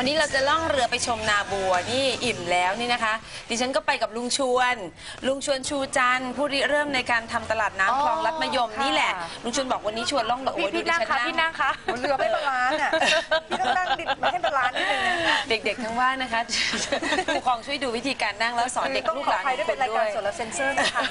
วันนี้เราจะล่องเรือไปชมนาบัวนี่อิ่มแล้วนี่นะคะ ดิฉันก็ไปกับลุงชวน ลุงชวนชูจันทร์ผู้ริเริ่มในการทำตลาดน้ำคลองลัดมะยมค่ะนี่แหละ ลุงชวนบอกวันนี้ชวนล่องเรือพี่โอ้ยดูพี่ดินั่งฉันคะนั่งพี่นั่งคะเรือไม่บาลานซ์อะ พี่ต้องนั่งดิบไม่ให้บาลานซ์นิดนึงนะ เด็กๆทั้งว่านนะคะผู้ปกครองช่วยดูวิธีการนั่งแล้วสอนเด็กต้องลูกขหอลานอภัยด้วยเป็นรายการด้วสดและเซนเซอร์นะคะ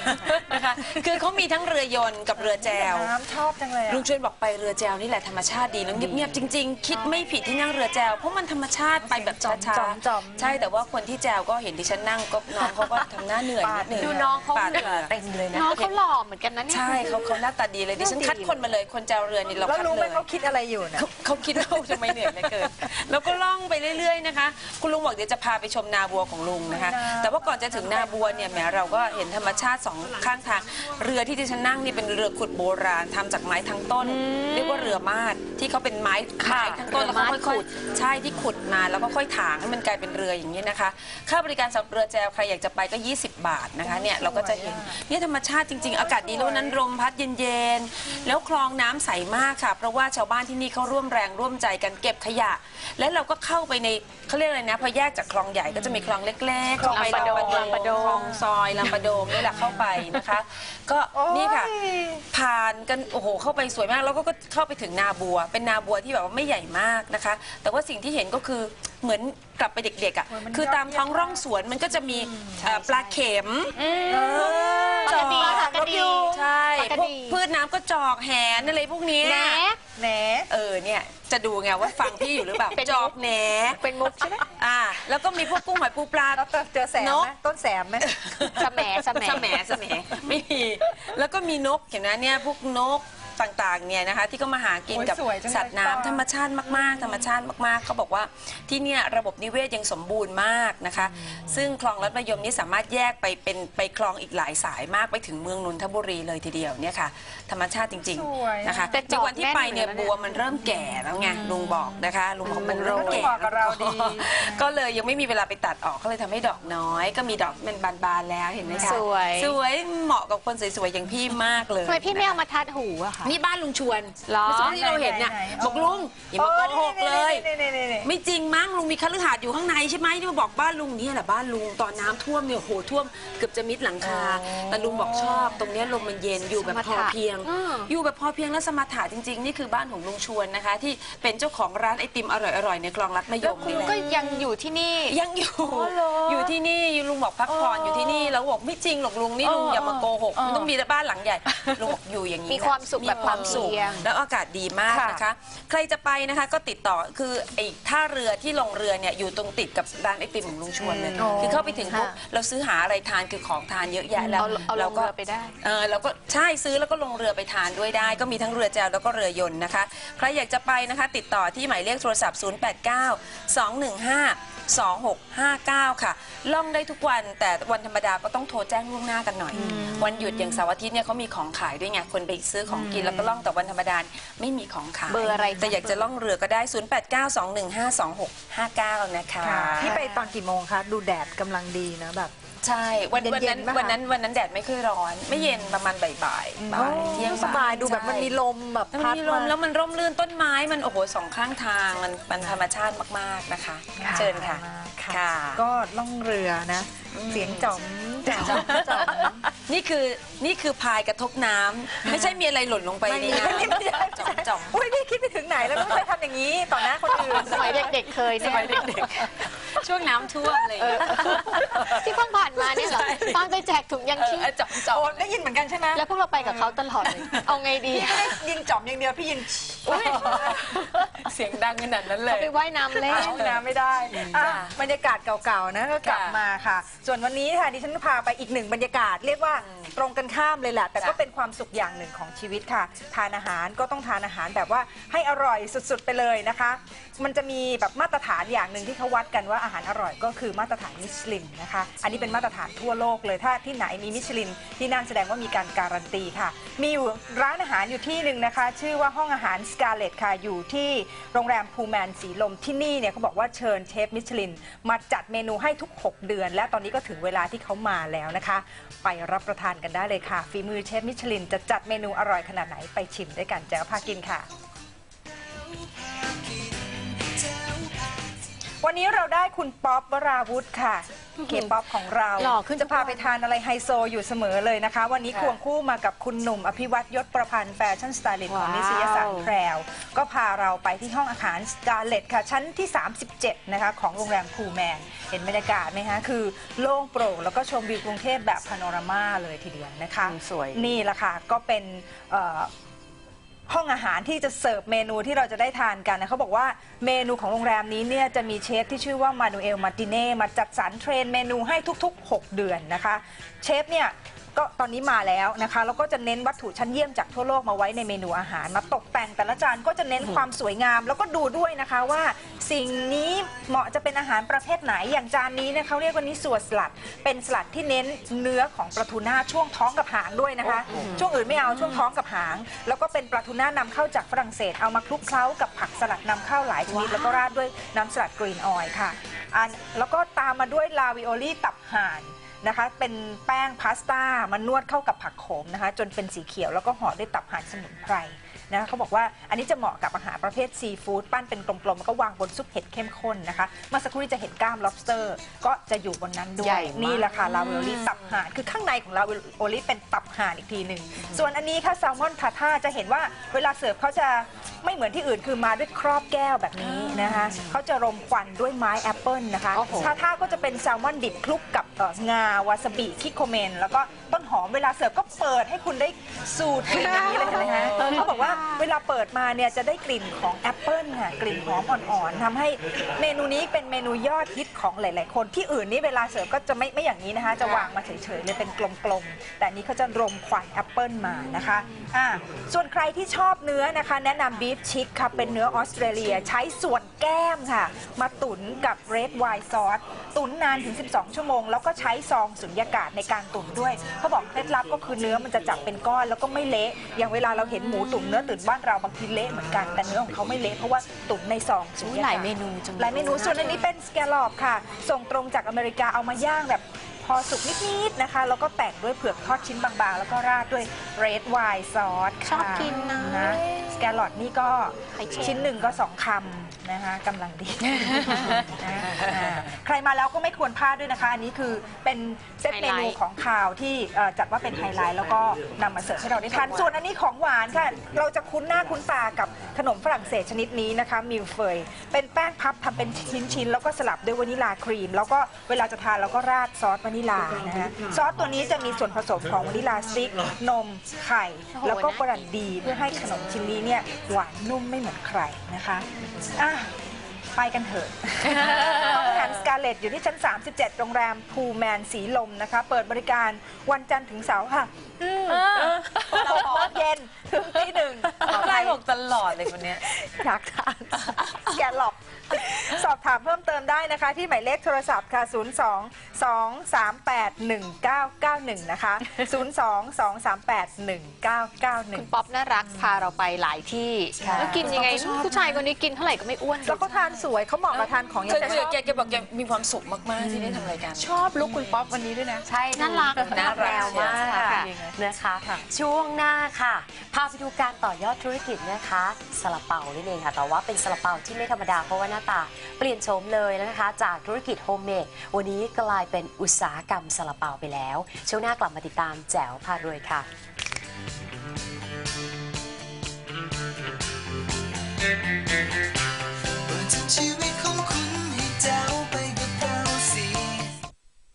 นะคะคือเขามีทั้งเรือยนต์กับเรือแจว น้ำชอบจังเลยอะ ลุงชวนบอกไปเรือแจวนี่แหละธรรมชาติดีแล้วเงียบๆจริง ๆ คิดไม่ผิดที่นั่งเรือแจวเพราะมันธรรมชาติไปแบบช้าจอมจอมๆ ใช่แต่ว่าคนที่แจวก็เห็นดิฉันนั่งก็น้องเขาก็ทำหน้าเหนื่อยนิดหนึ่งดูน้องเขาปดเหงื่อเต็มเลยนะน้องเขาหล่อเหมือนกันนะเนี่ยใช่เขาเขาหน้าตาดีเลยดิฉันคัดคนมาเลยคนแจวเรือนี่เราแล้วคัดรู้ไหเลมยเขาคิดอะไรอยู่นะ เขาเขาคิดว่าทำไมเหนื่อยเหลือเกินแล้วก็ล่องไปเรื่อยๆนะคะ คุณลุงบอกเดี๋ยวจะพาไปชมนาบัวของลุงนะคะ แต่ว่าก่อนจะถึงนาบัวเนี่ยแหมเราก็เห็นธรรมชาติสองข้างทาง เรือที่ดิฉันนั่งนี่เป็นเรือขุดโบราณทำจากไม้ทั้งต้น เรียกว่าเรือมาดที่เขาเป็นไม้ไม้ทั้งต้นแล้วเขาค่อยๆใช่ที่ขุดมาแล้วก็ค่อยถางให้มันกลายเป็นเรืออย่างนี้นะคะ ค่าบริการสำหรับเรือแจวใครอยากจะไปก็ 20 บาทนะคะเนี่ยเราก็จะเห็นเนี่ยธรรมชาติจริง ๆ อากาศดีแล้ววันนั้นลมพัดเย็นๆแล้วคลองน้ำใสมากค่ะ เพราะว่าชาวบ้านที่นี่เขาร่วมแรงร่วมใจกันเก็บขยะ แล้วเราก็เข้าไปในเขาเรียกอะไรนะพอแยกจากคลองใหญ่ก็จะมีคลองเล็กๆคลองไปลำปะโดงลำปะโดง คลองซอยลำปะโดงนี่แหละเข้าไปนะคะ ก็นี่ค่ะโอ้ยผ่านกันโอ้โหเข้าไปสวยมากแล้วก็ก็เข้าไปถึงนาบัว เป็นนาบัวที่แบบว่าไม่ใหญ่มากนะคะ แต่ว่าสิ่งที่เห็นก็คือเหมือนกลับไปเด็กๆอะโอ้ยมันคือตามท้องร่องสวนมันก็จะมีเอ่อปลาเข็มปกติค่ะก็ดีใช่ปกพวกติพืชน้ำก็จอกแหนอะไรพวกเนี้ย แหน แหน เออเนี่ย จะดูไงว่าฟังพี่อยู่หรือเปล่าเป็น จอกแหนเป็นมุกใช่ไหมอ่า แล้วก็มีพวกกุ้งหอยปูปลา แล้วเจอแสมนไหกมต้นแสมไหม สแหมสแหมสแหมสแหมไม่มีแล้วก็มีนกเห็นไหมเนี่ยพวกนก ต่างๆเนี่ยนะคะที่ก็มาหากินกับโอ้ยสวยจังเลยสัตว์น้ำป้าธรรมชาติมากๆ ธรรมชาติมากๆเขาบอกว่าที่เนี่ยระบบนิเวศยังสมบูรณ์มากนะคะ ซึ่งคลองลัดมะยมนี้สามารถแยกไปเป็นไปคลองอีกหลายสายมากไปถึงเมืองนนทบุรีเลยทีเดียวเนี่ยค่ะธรรมชาติจริงสวย ๆนะคะแต่จในอกวันที่ไปเนี่ยแน่นอยู่นะเนี่ย บัวมันเริ่มแก่แล้วไงลุงบอกนะคะลุงบอกมันเริ่มมันแก่เหมาะกับเราดี ก็เลยยังไม่มีเวลาไปตัดออกก็เลยทำให้ดอกน้อย ก็มีดอกที่มันบานๆแล้วเห็นไหมคะสวย สวยเหมาะกับคนสวยๆอย่างพี่มากเลยทำไมพี่ไม่เอามาทัดหูอะคะนี่บ้านลุงชวนเหรอ เมื่อสักครู่ที่เราเห็นน่ะไหนๆบอกลุงอย่ามาโกหกเลย นี่นี่นี่นี่ ไม่จริงมั้งลุงมีคฤหาสน์อยู่ข้างในใช่ไหมที่มาบอกบ้านลุงเนี่ยแหละบ้านลุงตอนน้ำท่วมเนี่ยโอ้โหท่วมเกือบจะมิดหลังคา แต่ลุงบอกชอบ ตรงเนี้ยลมมันเย็นอยู่แบบพอเพียง อืม อยู่แบบพอเพียงและสมถะจริง ๆ นี่คือบ้านของลุงชวนนะคะ ที่เป็นเจ้าของร้านไอติมอร่อยๆในคลองลัดมะยแล้วมคุณนี่ลุแหงละ ก็ยังอยู่ที่นี่ ยังอยู่ อ๋อเหรออยู่ที่นี่ลุงบอกพักผ่อนอยู่ที่นี่แล้วบอกไม่จริงหรอกลุงนี่ลุงเอออย่ามาโกหกเออ มันต้องมีแต่บ้านหลังใหญ่ลุงบอกอยู่อย่างนี้มีความสุขแบบมีความสุขพอเพียงแล้วอากาศดีมากนะคะ ใครจะไปนะคะก็ติดต่อคือไอ้ท่าเรือที่ลงเรือเนี่ยอยู่ตรงติดกับร้านไอติมของลุงชวนเลยอ๋อคือเข้าไปถึงปุ๊บค่ะเราซื้อหาอะไรทานคือของทานเยอะแยะแล้วเอาเอาลงก็เรือไปได้เออเราก็ใช่ซื้อแล้วก็ลงเรือไปทานด้วยได้ ก็มีทั้งเรือแจวแล้วก็เรือยนต์นะคะใครอยากจะไปนะคะ ติดต่อที่หมายเลขโทรศัพท์ 089 215 2659 ค่ะ ล่องได้ทุกวันแต่วันธรรมดาก็ต้องโทรแจ้งล่วงหน้ากันหน่อย วันหยุดอย่างเสาร์อาทิตย์เนี่ยเขามีของขายด้วยไงคนไปซื้อของกินแล้วก็ล่องแต่วันธรรมดาไม่มีของขายเบอร์อะไรแต่อยากจะล่องเรือก็ได้ 0892152659 นะคะค่ะพี่ไปตอนกี่โมงคะ ดูแดดกำลังดีนะแบบ ใช่วันวันเย็นั้นนๆปะคะ วันนั้นวันนั้นแดดไม่ค่อยร้อน ไม่เย็นประมาณบ่ายบ่ายๆบ่ายเที่ยงสบายดูแบบใช่มันมีลมแบบแล้วมัพันดมีลมาแล้วมันร่มรื่นต้นไม้มันโอ้โหสองข้างทางมันมันธรรมชาติมากๆนะคะ ค่ะเชิญค่ะค่ะค่ะ ก็ล่องเรือนะ เสียงจ๋อมจ๋อมจ๋อม นี่คือนี่คือพายกระทบน้ำไม่ใช่มีอะไรหล่นลงไปในน้ำจ่อมจ่อมอุ้ยนี่คิดไปถึงไหนแล้วไม่เคยทำอย่างนี้ ต่อหน้าคนอื่น สมัยเด็กๆเคยสเนี่ยมัยเด็กๆ ช่วงน้ำท่วมเลยที่เพิ่งผ่านมาเนี่ยเหรอใช่ตอนไปแจกถุงยังชีพเออจ่อมจ่อโอ้มได้ยินเหมือนกันใช่ไหมแล้วพวกเราไปกับเขาตลอดเลยเอาไงดีพี่ไม่ได้ยินจ๋อมอย่างเดียวพี่ยินเสียงดังขนาดนั้นเลเขาย ไปว่ายน้ำเล่นห้องน้ำไม่ได้อะค่ะบรรยากาศเก่าๆนะก็กลับค่ะมาค่ะ ส่วนวันนี้ค่ะดิฉันพาไปอีกหนึ่งบรรยากาศเรียกว่าตรงกันข้ามเลยแหละ แต่ก็จ้ะ เป็นความสุขอย่างหนึ่งของชีวิตค่ะ ทานอาหารก็ต้องทานอาหารแบบว่าให้อร่อยสุดๆไปเลยนะคะ มันจะมีแบบมาตรฐานอย่างหนึ่งที่เขาวัดกันว่าอาหารอร่อยก็คือมาตรฐานมิชลินนะคะ อันนี้เป็นมาตรฐานทั่วโลกเลย ถ้าที่ไหนมีมิชลิน ที่นั่นแสดงว่ามีการการันตีค่ะ มีอยู่ร้านอาหารอยู่ที่หนึ่งนะคะ ชื่อว่าห้องอาหารสกาเลตค่ะ อยู่ที่โรงแรมพูแมนสีลมที่นี่เนี่ยเขาบอกว่าเชิญเชฟมิชลิน มาจัดเมนูให้ทุก 6 เดือน และตอนนี้ก็ถึงเวลาที่เขามาแล้วนะคะ ไปรับประทานกันได้เลยค่ะฝีมือเชฟมิชลินจะจัดเมนูอร่อยขนาดไหนไปชิมด้วยกันแจ้วพากินค่ะ วันนี้เราได้คุณป๊อปวราวุธค่ะ เคป๊อปของเราหล่อขึ้นจะพาไปทานอะไรไฮโซอยู่เสมอเลยนะคะ วันนี้ควงคู่มากับคุณหนุ่มอภิวัตยศประพันธ์แฟชั่นสไตลิสต์ของว้าวนิสยสารแพรว ก็พาเราไปที่ห้องอาหารสกาเลตค่ะ ชั้นที่ 37 นะคะ ของโรงแรมพูแมน เห็นบรรยากาศไหมคะคือโล่งโปร่งแล้วก็ชมวิวกรุงเทพแบบพาโนรามาเลยทีเดียวนะคะอืมสวยนี่แหละค่ะก็เป็นเอ่อ ห้องอาหารที่จะเสิร์ฟเมนูที่เราจะได้ทานกันนะเขาบอกว่าเมนูของโรงแรมนี้เนี่ยจะมีเชฟที่ชื่อว่ามานูเอลมาติเน่มาจัดสรรเทรนเมนูให้ทุก ๆ 6 เดือนนะคะ เชฟเนี่ย ก็ตอนนี้มาแล้วนะคะแล้วก็จะเน้นวัตถุชั้นเยี่ยมจากทั่วโลกมาไว้ในเมนูอาหาร มาตกแต่งแต่ละจานก็จะเน้นความสวยงาม แล้วก็ดูด้วยนะคะว่า สิ่งนี้เหมาะจะเป็นอาหารประเภทไหนอย่างจานนี้เนี่ยเขาเรียกว่านี้ส่วนสลัด เป็นสลัดที่เน้นเนื้อของปลาทูน่าช่วงท้องกับหางด้วยนะคะ ช่วงอื่นไม่เอาช่วงท้องกับหาง แล้วก็เป็นปลาทูน่านำเข้าจากฝรั่งเศสเอามาคลุกเคล้ากับผักสลัดนำเข้าหลายชนิดแล้วก็ราดด้วยน้ำสลัดกรีนออยล์ค่ะอันแล้วก็ตามมาด้วยลาวิโอลี่ตับห่าน นะคะ เป็นแป้งพาสต้ามานวดเข้ากับผักโขมนะคะ จนเป็นสีเขียวแล้วก็ห่อด้วยตับห่านสมุนไพร นะคะเขาบอกว่าอันนี้จะเหมาะกับอาหารประเภทซีฟู้ดปั้นเป็นกลมๆแล้วก็วางบนซุปเห็ดเข้มข้นนะคะเมื่อสักครู่นี้จะเห็นกล้าม lobster ก็จะอยู่บนนั้นด้วใหญ่ยมาก นี่แหละค่ะลาวิโอลี่ตับห่านคือข้างในของลาวิโอลี่เป็นตับห่านอีกทีหนึ่งส่วนอันนี้ค่ะแซลมอนทาท่าจะเห็นว่าเวลาเสิร์ฟเขาจะไม่เหมือนที่อื่นคือมาด้วยครอบแก้วแบบนี้นะคะเขาจะรมควันด้วยไม้แอปเปิลนะคะโอ้โห ทา ท่าก็จะเป็นแซลมอนดิบคลุกกับเอ่องาวาซาบิคิโคเมน แล้วก็ต้นหอมเวลาเสิร์ฟก็เปิดให้คุณได้สูตรกลิ่นอย่างนี้เลยเห็นไหมคะเขาบอกว่าเวลาเปิดมาเนี่ยจะได้กลิ่นของแอปเปิลค่ะกลิ่นหอมอ่อนๆทำให้เมนูนี้เป็นเมนูยอดฮิตของหลาย ๆ คนที่อื่นนี่เวลาเสิร์ฟก็จะไม่ไม่อย่างนี้นะคะ จะวางมาเฉยๆเลยเป็นกลมๆแต่อันนี้เขาจะรมควันแอปเปิลมานะคะอ่าส่วนใครที่ชอบเนื้อนะคะ แนะนำบีฟชิคค่ะเป็นเนื้อออสเตรเลียใช้ส่วนแก้มค่ะ มาตุ๋นกับเรดไวน์ซอสตุ๋นนานถึง 12 ชั่วโมง แล้วก็ใช้ซองสุญญากาศในการตุ๋นด้วยเขาบอกเคล็ดลับก็คือเนื้อมันจะจับเป็นก้อนแล้วก็ไม่เละอย่างเวลาเราเห็นหมูตุ๋นเนื้อตุ๋นบ้านเราบางทีเละเหมือนกันแต่เนื้อของเขาไม่เละเพราะว่าตุ๋นในซองสุญอุ๊ยญากาศ หลายเมนูจัง หลายเมนูส่วนอันนี้เป็นสแกลลอปค่ะ ส่งตรงจากอเมริกาเอามาย่างแบบพอสุกนิด ๆ นะคะ แล้วก็แต่งด้วยเผือกทอดชิ้นบาง ๆ แล้วก็ราดด้วยเรดไวน์ซอสชอบกินนะส แกลลอปนี่ก็ชิ้นหนึ่งก็สองคำนะคะกำลังดีนะอ่าใครมาแล้วก็ไม่ควรพลาดด้วยนะคะ อันนี้คือเป็นเซตเมนูของข่าวที่เอ่อจัดว่าเป็นไฮไลท์แล้วก็นำมาเสิร์ฟให้เราได้ทานส่วนอันนี้ของหวานค่ะ เราจะคุ้นหน้าคุ้นตากับขนมฝรั่งเศสชนิดนี้นะคะมิลเฟยเป็นแป้งพับทำเป็นชิ้นๆแล้วก็สลับด้วยวานิลาครีม แล้วก็เวลาจะทานเราก็ราดซอสวานิลานะฮะซอสตัวนี้จะมีส่วนผสมของวานิลาสติ๊กนมไข่ แล้วก็บรันดีเพื่อให้ขนมชิ้นนี้เนี่ยหวานนุ่มไม่เหมือนใครนะคะอะไปกันเถอะห้องอาหารสกาเลตอยู่ที่ชั้น 37 โรงแรมพูแมนสีลมนะคะ เปิดบริการวันจันทร์ถึงเสาร์ค่ะอืมหกโมงเย็นถึงตีหนึ่งไล่บอกตลอดเลยคนเนี้ยอยากทานแกหลอกส อบถามเพิ่มเติมได้นะคะ ที่หมายเลขโทรศัพท์ค่ะ 0 2 2 3 8 1 9 9 1 นะคะ 0 2 2 3 8 1 9 9 คุณ1 ป๊อปน่ารักพาเราไปหลายที่ค่ะแล้วกินยังไง ผู้ชายคนนี้กินเท่าไหร่ก็ไม่อ้วนแล้วก็ทานสวยเขาเหมาะกับทานของอเคย่างยแต่คุยชกัอบบแกแกบอกแกมีความสุขมาก ๆ ที่ได้ทำรายการ ชอบลุกคุณป๊อปวันนี้ด้วยนะ ใช่น่ารัก น่ารักแววมากค่ะนะคะ ค่ะ ช่วงหน้าค่ะ พาไปดูการต่อยอดธุรกิจนะคะซาลาเปานี่เองค่ะ แต่ว่าเป็นซาลาเปาที่ไม่ธรรมดาเพราะว่าหน้าตาเปลี่ยนโฉมเลยนะคะ จากธุรกิจโฮมเมดวันนี้กลายเป็นอุตสาหกรรมซาลาเปาไปแล้ว ช่วงหน้ากลับมาติดตามแจ๋วพารวยค่ะ